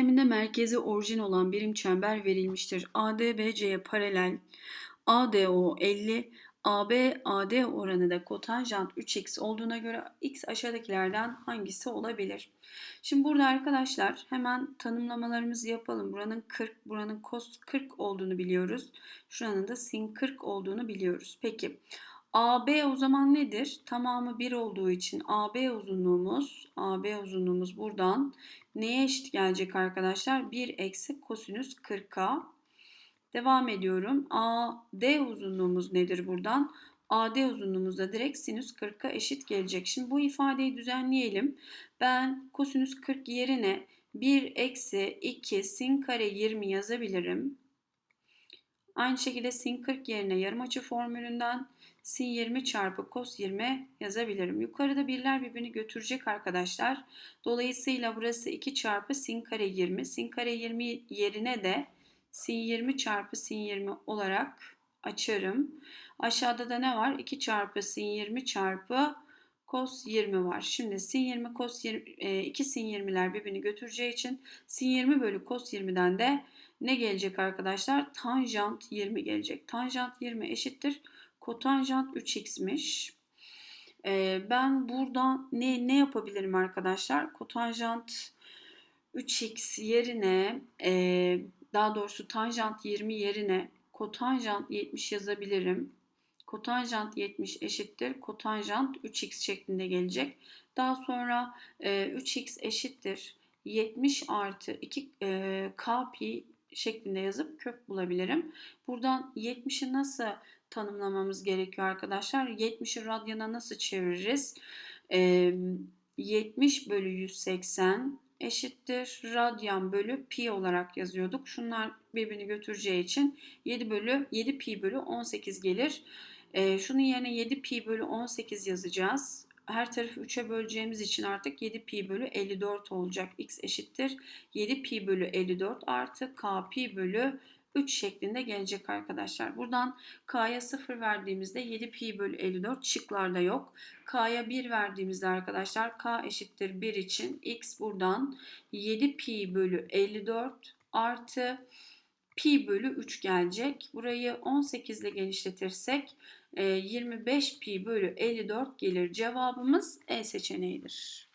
Denkleminde merkezi orijin olan birim çember verilmiştir. ADBC'ye paralel, ADO 50, AB AD oranı da kotanjant 3x olduğuna göre x aşağıdakilerden hangisi olabilir? Şimdi burada arkadaşlar hemen tanımlamalarımızı yapalım. Buranın 40, buranın cos 40 olduğunu biliyoruz. Şuranın da sin 40 olduğunu biliyoruz. Peki AB o zaman nedir? Tamamı 1 olduğu için AB uzunluğumuz, AB uzunluğumuz buradan neye eşit gelecek arkadaşlar? 1 eksi kosinüs 40'a. Devam ediyorum. AD uzunluğumuz nedir buradan? AD uzunluğumuz da direkt sinüs 40'a eşit gelecek. Şimdi bu ifadeyi düzenleyelim. Ben kosinüs 40 yerine 1 eksi 2 sin kare 20 yazabilirim. Aynı şekilde sin 40 yerine yarım açı formülünden sin 20 çarpı cos 20 yazabilirim. Yukarıda birler birbirini götürecek arkadaşlar. Dolayısıyla burası 2 çarpı sin kare 20. Sin kare 20 yerine de sin 20 çarpı sin 20 olarak açarım. Aşağıda da ne var? 2 çarpı sin 20 çarpı cos 20 var. Şimdi sin 20 cos 20 2 sin 20'ler birbirini götüreceği için sin 20 bölü cos 20'den de ne gelecek arkadaşlar? Tanjant 20 gelecek. Tanjant 20 eşittir. Kotanjant 3x'miş. Ee, ben buradan ne ne yapabilirim arkadaşlar? Kotanjant 3x yerine e, daha doğrusu tanjant 20 yerine kotanjant 70 yazabilirim. Kotanjant 70 eşittir. Kotanjant 3x şeklinde gelecek. Daha sonra e, 3x eşittir. 70 artı 2 e, k pi şeklinde yazıp kök bulabilirim. Buradan 70'i nasıl tanımlamamız gerekiyor arkadaşlar? 70'i radyana nasıl çeviririz? E, 70 bölü 180 eşittir radyan bölü pi olarak yazıyorduk. Şunlar birbirini götüreceği için 7 bölü 7 pi bölü 18 gelir. E, şunun yerine 7 pi bölü 18 yazacağız. Her tarafı 3'e böleceğimiz için artık 7 pi bölü 54 olacak. x eşittir 7 pi bölü 54 artı k pi bölü 3 şeklinde gelecek arkadaşlar. Buradan k'ya 0 verdiğimizde 7 pi bölü 54 şıklarda yok. k'ya 1 verdiğimizde arkadaşlar k eşittir 1 için x buradan 7 pi bölü 54 artı pi bölü 3 gelecek. Burayı 18 ile genişletirsek 25 pi bölü 54 gelir. Cevabımız E seçeneğidir.